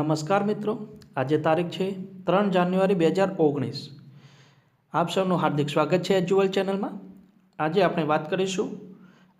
નમસ્કાર મિત્રો. આજે તારીખ છે ત્રણ જાન્યુઆરી બે હજાર ઓગણીસ. આપ સૌનું હાર્દિક સ્વાગત છે એજ્યુઅલ ચેનલમાં. આજે આપણે વાત કરીશું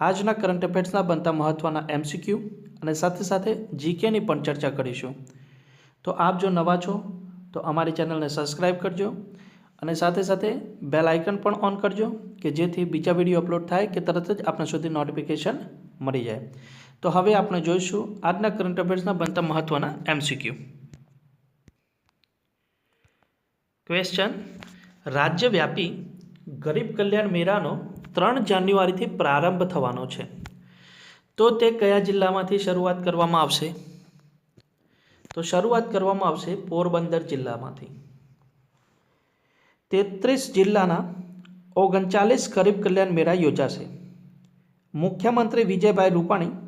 આજના કરંટ અફેર્સના બનતા મહત્ત્વના એમસીક્યુ અને સાથે સાથે જીકેની પણ ચર્ચા કરીશું. તો આપ જો નવા છો, તો અમારી ચેનલને સબસ્ક્રાઈબ કરજો અને સાથે સાથે બેલ આઇકન પણ ઓન કરજો કે જેથી બીજા વીડિયો અપલોડ થાય કે તરત જ આપણા સુધી નોટિફિકેશન મળી જાય. તો હવે આપણે જોઈશું આજના કરંટ અફેર્સના બનતા મહત્ત્વના એમસીક્યુ ક્વેશ્ચન રાજ્યવ્યાપી ગરીબ કલ્યાણ મેળાનો ત્રણ જાન્યુઆરીથી પ્રારંભ થવાનો છે. તો તે કયા જિલ્લામાંથી શરૂઆત કરવામાં આવશે? તો શરૂઆત કરવામાં આવશે પોરબંદર જિલ્લામાંથી. તેત્રીસ જિલ્લાના ઓગણચાલીસ ગરીબ કલ્યાણ મેળા યોજાશે. મુખ્યમંત્રી વિજયભાઈ રૂપાણી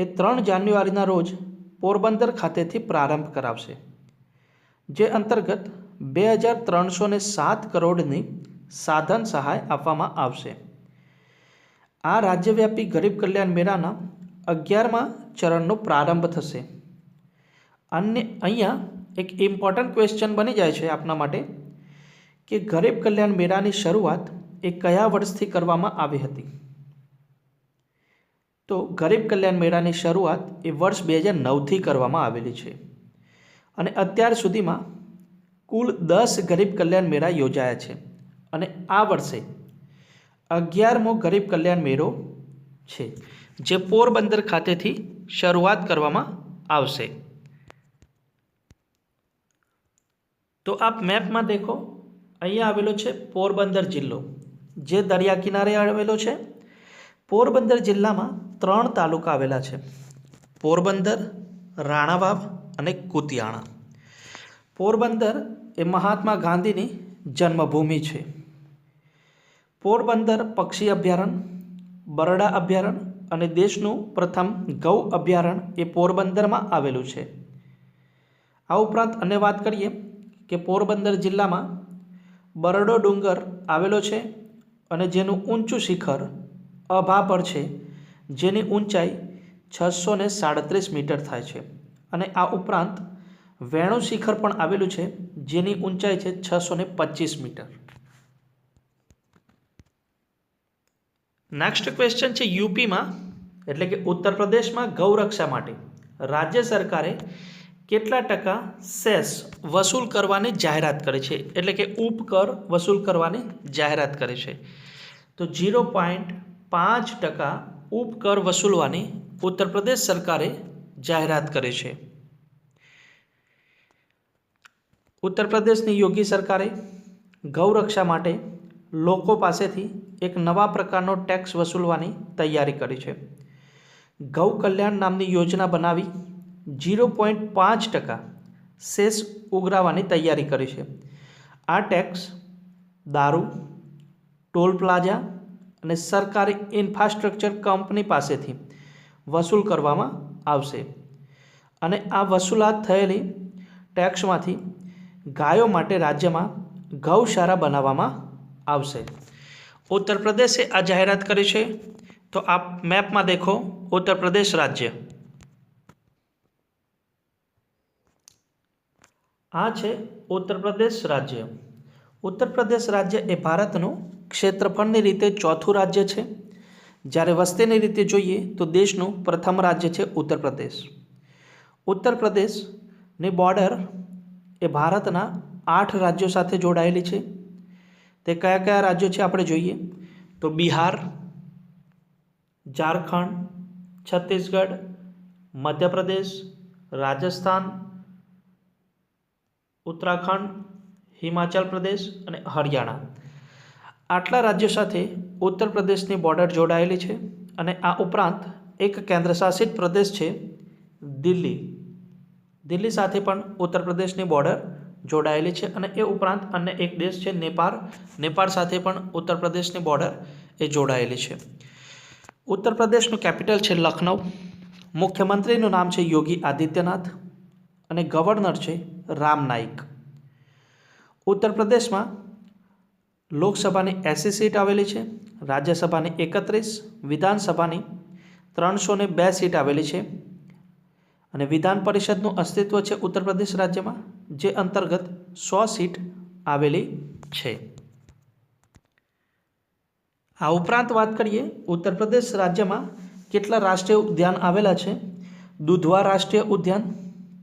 એ ત્રણ જાન્યુઆરીના રોજ પોરબંદર ખાતેથી પ્રારંભ કરાવશે, જે અંતર્ગત બે હજાર ત્રણસો ને સાત કરોડની સાધન સહાય આપવામાં આવશે. આ રાજ્યવ્યાપી ગરીબ કલ્યાણ મેળાના અગિયારમા ચરણનો પ્રારંભ થશે. અને અહીંયા એક ઇમ્પોર્ટન્ટ ક્વેશ્ચન બની જાય છે આપના માટે, કે ગરીબ કલ્યાણ મેળાની શરૂઆત એ કયા વર્ષથી કરવામાં આવી હતી? તો ગરીબ કલ્યાણ મેળાની શરૂઆત એ વર્ષ બે હજાર નવથી કરવામાં આવેલી છે. અને અત્યાર સુધીમાં કુલ દસ ગરીબ કલ્યાણ મેળા યોજાયા છે. અને આ વર્ષે અગિયારમો ગરીબ કલ્યાણ મેળો છે, જે પોરબંદર ખાતેથી શરૂઆત કરવામાં આવશે. તો આપ મેપમાં દેખો, અહીંયા આવેલો છે પોરબંદર જિલ્લો, જે દરિયા કિનારે આવેલો છે. પોરબંદર જિલ્લામાં ત્રણ તાલુકા આવેલા છે. પોરબંદર, રાણાવાવ અને કુતિયાણા. પોરબંદર એ મહાત્મા ગાંધીની જન્મભૂમિ છે. પોરબંદર પક્ષી અભયારણ્ય, બરડા અભયારણ્ય અને દેશનું પ્રથમ ગૌ અભયારણ્ય એ પોરબંદરમાં આવેલું છે. આ ઉપરાંત અને વાત કરીએ કે પોરબંદર જિલ્લામાં બરડો ડુંગર આવેલો છે અને જેનું ઊંચું શિખર અભા પર છે, જેની ઊંચાઈ છસો ને સાડત્રીસ મીટર થાય છે અને આ ઉપરાંત વેણુ શિખર પણ આવેલું છે, જેની ઊંચાઈ છે છસો ને પચીસ મીટર. નેક્સ્ટ ક્વેશ્ચન છે યુપીમાં, એટલે કે ઉત્તર પ્રદેશમાં ગૌરક્ષા માટે. રાજ્ય સરકારે કેટલા ટકા સેસ વસૂલ કરવાની જાહેરાત કરી છે? એટલે કે ઉપકર વસૂલ કરવાની જાહેરાત કરી છે. તો ઝીરો પોઈન્ટ પાંચ ટકા ઉપકર વસૂલવાની ઉત્તર પ્રદેશ સરકારે જાહેરાત કરી છે. ઉત્તર પ્રદેશની યોગી સરકારે ગૌરક્ષા માટે લોકો પાસેથી એક નવા પ્રકારનો ટેક્સ વસૂલવાની તૈયારી કરી છે. ગૌ કલ્યાણ નામની યોજના બનાવી ઝીરો પોઈન્ટ પાંચ ટકા સેસ ઉઘરાવવાની તૈયારી કરી છે. આ ટેક્સ દારૂ, ટોલ પ્લાઝા અને સરકારી ઇન્ફ્રાસ્ટ્રક્ચર કંપની પાસેથી વસૂલ કરવામાં આવશે. અને આ વસૂલાત થયેલી ટેક્સમાંથી ગાયો માટે રાજ્યમાં ગૌશાળા બનાવવામાં આવશે. ઉત્તર પ્રદેશે આ જાહેરાત કરી છે. તો આપ મેપમાં દેખો ઉત્તર પ્રદેશ રાજ્ય. આ છે ઉત્તર પ્રદેશ રાજ્ય. ઉત્તર પ્રદેશ રાજ્ય એ ભારતનું ક્ષેત્રફળની રીતે ચોથું રાજ્ય છે. જ્યારે વસ્તીની રીતે જોઈએ તો દેશનું પ્રથમ રાજ્ય છે ઉત્તર પ્રદેશ ઉત્તર પ્રદેશની બોર્ડર એ ભારતના આઠ રાજ્યો સાથે જોડાયેલી છે. તે કયા કયા રાજ્યો છે આપણે જોઈએ? તો બિહાર, ઝારખંડ, છત્તીસગઢ, મધ્યપ્રદેશ, રાજસ્થાન, ઉત્તરાખંડ, હિમાચલ પ્રદેશ અને હરિયાણા. આટલા રાજ્યો સાથે ઉત્તર પ્રદેશની બોર્ડર જોડાયેલી છે અને આ ઉપરાંત એક કેન્દ્રશાસિત પ્રદેશ છે દિલ્હી. દિલ્હી સાથે પણ ઉત્તર પ્રદેશની બોર્ડર જોડાયેલી છે અને એ ઉપરાંત અન્ય એક દેશ છે નેપાળ. નેપાળ સાથે પણ ઉત્તર પ્રદેશની બોર્ડર એ જોડાયેલી છે. ઉત્તર પ્રદેશનું કેપિટલ છે લખનઉ મુખ્યમંત્રીનું નામ છે યોગી આદિત્યનાથ અને ગવર્નર છે રામ નાઈક. ઉત્તર પ્રદેશમાં લોકસભાની એસી સીટ આવેલી છે, રાજ્યસભાની એકત્રીસ, વિધાનસભાની ત્રણસો ને બે સીટ આવેલી છે અને વિધાન પરિષદનું અસ્તિત્વ છે ઉત્તર પ્રદેશ રાજ્યમાં, જે અંતર્ગત સો સીટ આવેલી છે. આ ઉપરાંત વાત કરીએ ઉત્તર પ્રદેશ રાજ્યમાં કેટલા રાષ્ટ્રીય ઉદ્યાન આવેલા છે? દુધવા રાષ્ટ્રીય ઉદ્યાન,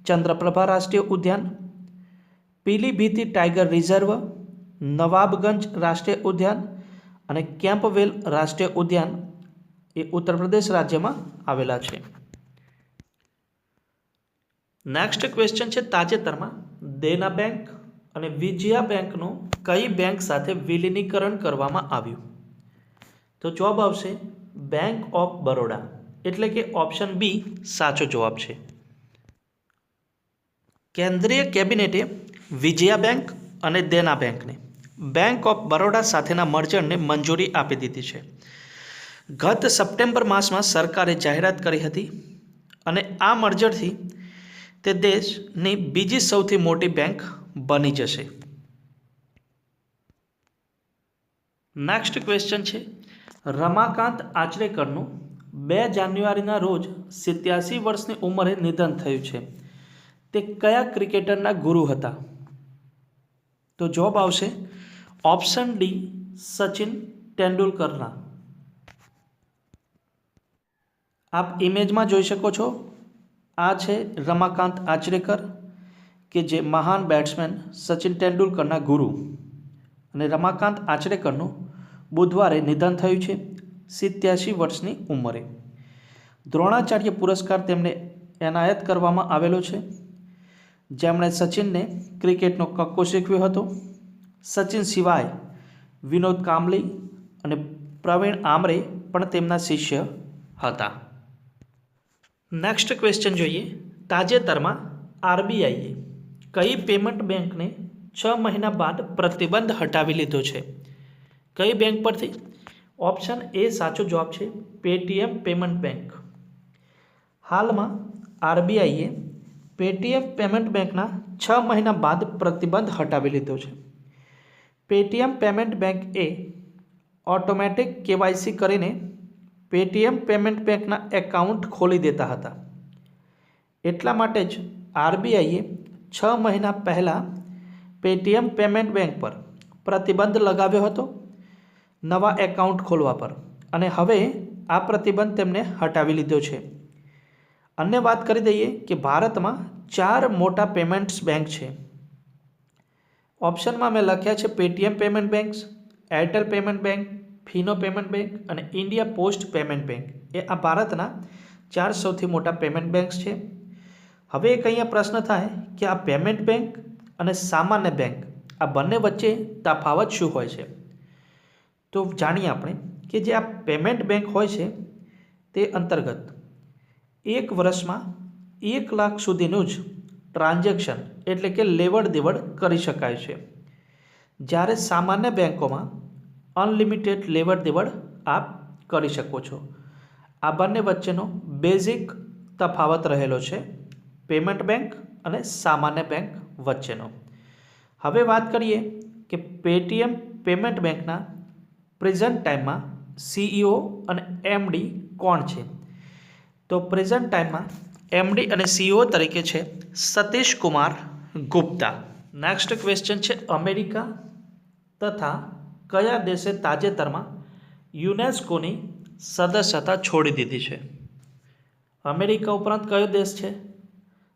ચંદ્રપ્રભા રાષ્ટ્રીય ઉદ્યાન, પીલીભીતી ટાઈગર રિઝર્વ નવાબગંજ રાષ્ટ્રીય ઉદ્યાન અને કેમ્પવેલ રાષ્ટ્રીય ઉદ્યાન એ ઉત્તર પ્રદેશ રાજ્યમાં આવેલા છે. નેક્સ્ટ ક્વેશ્ચન છે તાજેતરમાં દેના બેંક અને વિજયા બેંકનું કઈ બેંક સાથે વિલીનીકરણ કરવામાં આવ્યું? તો જવાબ આવશે બેંક ઓફ બરોડા એટલે કે ઓપ્શન બી સાચો જવાબ છે. કેન્દ્રીય કેબિનેટે વિજયા બેંક અને દેના બેંકને બેંક ઓફ બરોડા સાથેના મર્જરને મંજૂરી આપી દીધી છે. ગત સપ્ટેમ્બર માસમાં સરકારે જાહેરાત કરી હતી અને આ મર્જરથી તે દેશની બીજી સૌથી મોટી બેંક બની જશે. નેક્સ્ટ ક્વેશ્ચન છે. રમાકાંત આચરેકરનું બે જાન્યુઆરીના રોજ સિત્યાસી વર્ષની ઉંમરે નિધન થયું છે. તે કયા ક્રિકેટરના ગુરુ હતા? તો જવાબ આવશે ઓપ્શન ડી સચિન તેંડુલકરના આપ ઇમેજમાં જોઈ શકો છો, આ છે રમાકાંત આચરેકર કે જે મહાન બેટ્સમેન સચિન તેંડુલકરના ગુરુ. અને રમાકાંત આચરેકરનું બુધવારે નિધન થયું છે સિત્યાસી વર્ષની ઉંમરે. દ્રોણાચાર્ય પુરસ્કાર તેમને એનાયત કરવામાં આવેલો છે. જેમણે સચિનને ક્રિકેટનો કક્કો શીખવ્યો હતો. સચિન સિવાય વિનોદ કાંબલી અને પ્રવીણ આમરે પણ તેમના શિષ્ય હતા. નેક્સ્ટ ક્વેશ્ચન જોઈએ. તાજેતરમાં આરબીઆઈએ કઈ પેમેન્ટ બેંકને છ મહિના બાદ પ્રતિબંધ હટાવી લીધો છે? કઈ બેંક પરથી? ઓપ્શન એ સાચો જવાબ છે પેટીએમ પેમેન્ટ બેંક. હાલમાં આરબીઆઈએ પેટીએમ પેમેન્ટ બેંકના છ મહિના બાદ પ્રતિબંધ હટાવી લીધો છે. પેટીએમ પેમેન્ટ બેંક એ ઓટોમેટિક કેવાયસી કરીને પેટીએમ પેમેન્ટ બેંકના એકાઉન્ટ ખોલી દેતા હતા. એટલા માટે જ આરબીઆઈએ છ મહિના પહેલાં પેટીએમ પેમેન્ટ બેંક પર પ્રતિબંધ લગાવ્યો હતો નવા એકાઉન્ટ ખોલવા પર. અને હવે આ પ્રતિબંધ તેમને હટાવી લીધો છે. અન્ય વાત કરી દઈએ કે ભારતમાં ચાર મોટા પેમેન્ટ્સ બેંક છે. ઓપ્શનમાં મેં લખ્યા છે Paytm payment banks Airtel payment bank Fino payment bank અને ઇન્ડિયા પોસ્ટ પેમેન્ટ બેંક એ આ ભારતના ચાર સૌથી મોટા પેમેન્ટ બેંક્સ છે. હવે એક અહીંયા પ્રશ્ન થાય કે આ પેમેન્ટ બેંક અને સામાન્ય બેંક આ બંને વચ્ચે તફાવત શું હોય છે? તો જાણીએ આપણે કે જે આ પેમેન્ટ બેંક હોય છે તે અંતર્ગત એક વર્ષમાં એક લાખ સુધીનું જ ટ્રાન્ઝેક્શન એટલે કે લેવડ દેવડ કરી શકાય છે. જ્યારે સામાન્ય બેંકોમાં અનલિમિટેડ લેવડ દેવડ આપ કરી શકો છો. આ બંને વચ્ચેનો બેઝિક તફાવત રહેલો છે પેમેન્ટ બેંક અને સામાન્ય બેંક વચ્ચેનો. હવે વાત કરીએ કે પેટીએમ પેમેન્ટ બેંકના પ્રેઝન્ટ ટાઈમમાં સીઈઓ અને એમડી કોણ છે? તો પ્રેઝન્ટ ટાઈમમાં એમડી અને સીઓ તરીકે છે સતીશ કુમાર ગુપ્તા. નેક્સ્ટ ક્વેશ્ચન છે અમેરિકા તથા કયા દેશે તાજેતરમાં યુનેસ્કોની સદસ્યતા છોડી દીધી છે? અમેરિકા ઉપરાંત કયો દેશ છે?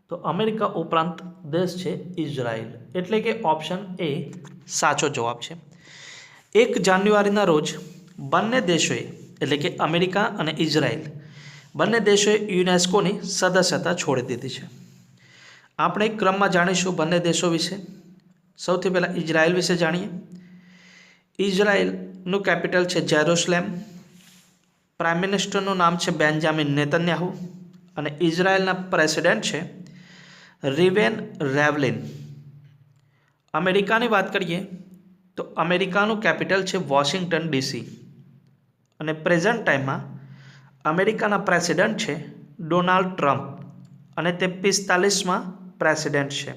તો અમેરિકા ઉપરાંત દેશ છે ઇઝરાયલ. એટલે કે ઓપ્શન એ સાચો જવાબ છે. એક જાન્યુઆરીના રોજ બંને દેશોએ, એટલે કે અમેરિકા અને ઇઝરાયલ બંને દેશોએ યુનેસ્કોની સદસ્યતા છોડી દીધી છે. આપણે એક ક્રમમાં જાણીશું બંને દેશો વિશે. સૌથી પહેલાં ઇઝરાયલ વિશે જાણીએ. ઇઝરાયલનું કેપિટલ છે જેરુસલેમ. પ્રાઇમ મિનિસ્ટરનું નામ છે બેન્જામિન નેતન્યાહુ અને ઇઝરાયલના પ્રેસિડેન્ટ છે રિવેન રેવલિન. અમેરિકાની વાત કરીએ તો અમેરિકાનું કેપિટલ છે વોશિંગ્ટન ડીસી અને પ્રેઝન્ટ ટાઈમમાં અમેરિકાના પ્રેસિડેન્ટ છે ડોનાલ્ડ ટ્રમ્પ અને તે પિસ્તાલીસમાં પ્રેસિડેન્ટ છે.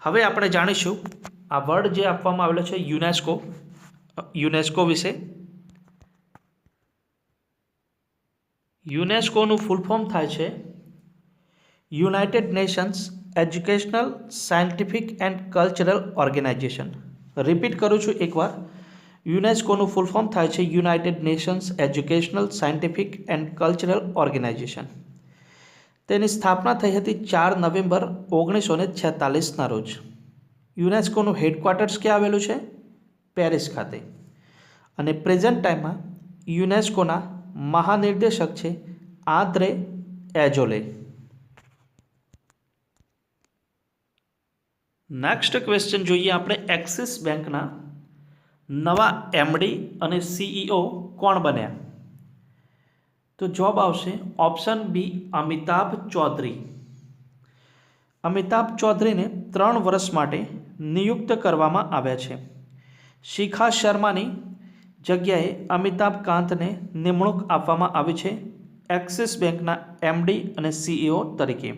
હવે આપણે જાણીશું આ વર્ડ જે આપવામાં આવેલો છે યુનેસ્કો યુનેસ્કો વિશે. યુનેસ્કોનું ફૂલ ફોર્મ થાય છે United Nations Educational, Scientific and Cultural Organization. Repeat કરું છું એકવાર. યુનેસ્કોનું ફૂલ ફોર્મ થાય છે United Nations Educational, Scientific and Cultural Organization. તેની સ્થાપના થઈ હતી ચાર નવેમ્બર ઓગણીસો ને છેતાલીસના રોજ. યુનેસ્કોનું હેડક્વાર્ટર્સ ક્યાં આવેલું છે? પેરિસ ખાતે. અને પ્રેઝન્ટ ટાઈમમાં યુનેસ્કોના મહાનિર્દેશક છે આદ્રે એજોલે નેક્સ્ટ ક્વેશ્ચન જોઈએ આપણે એક્સિસ બેંકના નવા એમડી અને સીઈઓ કોણ બન્યા? તો જવાબ આવશે ઓપ્શન બી અમિતાભ ચૌધરી. અમિતાભ ચૌધરીને ત્રણ વર્ષ માટે નિયુક્ત કરવામાં આવ્યા છે. શિખા શર્માની જગ્યાએ અમિતાભ કાંતને નિમણૂક આપવામાં આવી છે એક્સિસ બેંકના એમડી અને સીઈઓ તરીકે.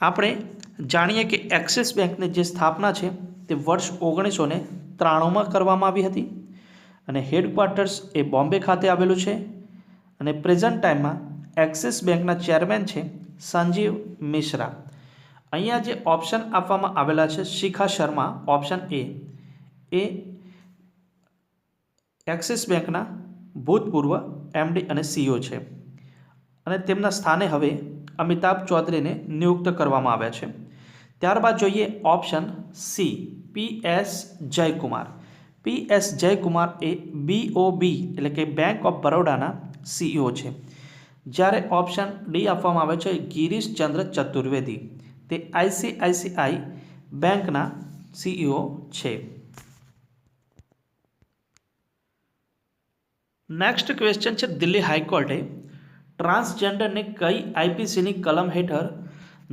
આપણે જાણીએ કે એક્સિસ બેંકની જે સ્થાપના છે તે વર્ષ ઓગણીસો ત્રાણુંમાં કરવામાં આવી હતી અને હેડક્વાર્ટર્સ એ બોમ્બે ખાતે આવેલું છે અને પ્રેઝન્ટ ટાઈમમાં એક્સિસ બેંકના ચેરમેન છે સંજીવ મિશ્રા. અહીંયા જે ઓપ્શન આપવામાં આવેલા છે શિખા શર્મા, ઓપ્શન એ એ એક્સિસ બેંકના ભૂતપૂર્વ એમડી અને સીઓ છે અને તેમના સ્થાને હવે અમિતાભ ચૌધરીને નિયુક્ત કરવામાં આવ્યા છે. ત્યારબાદ જોઈએ option C P S Jayakumar. P S Jayakumar એ બીઓબી એટલે કે બેંક ઓફ બરોડાના સીઈઓ છે. જ્યારે ઓપ્શન ડી આપવામાં આવે છે ગિરીશ ચંદ્ર ચતુર્વેદી. તે આઈસીઆઈસીઆઈ બેંકના સીઈઓ છે. નેક્સ્ટ ક્વેશ્ચન છે દિલ્હી હાઈકોર્ટે ટ્રાન્સજેન્ડરને કઈ આઈપીસીની કલમ હેઠળ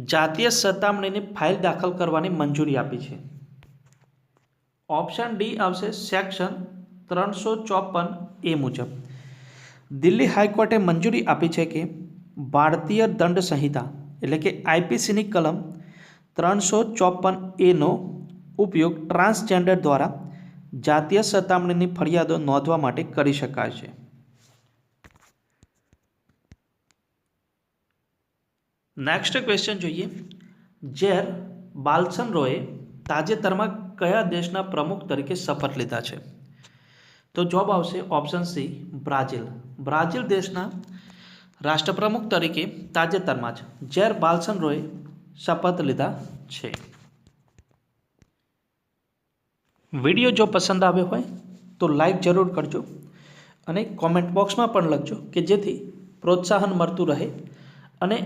જાતીય સતામણીની ફાઇલ દાખલ કરવાની મંજૂરી આપી છે. ઓપ્શન ડી આવશે સેક્શન ત્રણસો ચોપન એ મુજબ. દિલ્હી હાઈકોર્ટે મંજૂરી આપી છે કે ભારતીય દંડ સંહિતા, એટલે કે આઈપીસીની કલમ ત્રણસો ચોપન એનો ઉપયોગ ટ્રાન્સજેન્ડર દ્વારા જાતીય સતામણીની ફરિયાદો નોંધવા માટે કરી શકાય છે. નેક્સ્ટ ક્વેશ્ચન જોઈએ. જેર બાલસન રોએ તાજેતરમાં કયા દેશના પ્રમુખ તરીકે શપથ લીધા છે? તો જવાબ આવશે ઓપ્શન સી બ્રાઝિલ. બ્રાઝિલ દેશના રાષ્ટ્રપ્રમુખ તરીકે તાજેતરમાં જ જેર બાલ્સન રોએ શપથ લીધા છે. વીડિયો જો પસંદ આવ્યો હોય તો લાઈક જરૂર કરજો અને કોમેન્ટ બોક્સમાં પણ લખજો કે જેથી પ્રોત્સાહન મળતું રહે અને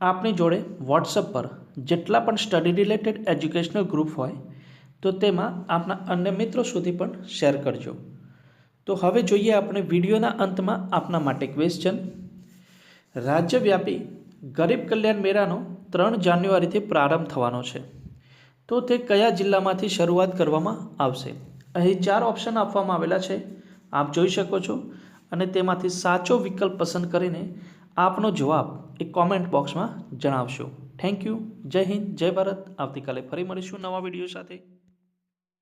આપની જોડે વોટ્સઅપ પર જેટલા પણ સ્ટડી રિલેટેડ એજ્યુકેશનલ ગ્રુપ હોય તો તેમાં આપના અન્ય મિત્રો સુધી પણ શેર કરજો. તો હવે જોઈએ આપણે વિડીયોના અંતમાં આપના માટે ક્વેશ્ચન રાજ્યવ્યાપી ગરીબ કલ્યાણ મેળાનો ત્રણ જાન્યુઆરીથી પ્રારંભ થવાનો છે. તો તે કયા જિલ્લામાંથી શરૂઆત કરવામાં આવશે? અહીં ચાર ઓપ્શન આપવામાં આવેલા છે. આપ જોઈ શકો છો અને તેમાંથી સાચો વિકલ્પ પસંદ કરીને આપનો જવાબ એ કોમેન્ટ બોક્સમાં જણાવશો. થેન્ક યુ જય હિન્દ, જય ભારત. આવતીકાલે ફરી મળીશું નવા વીડિયો સાથે.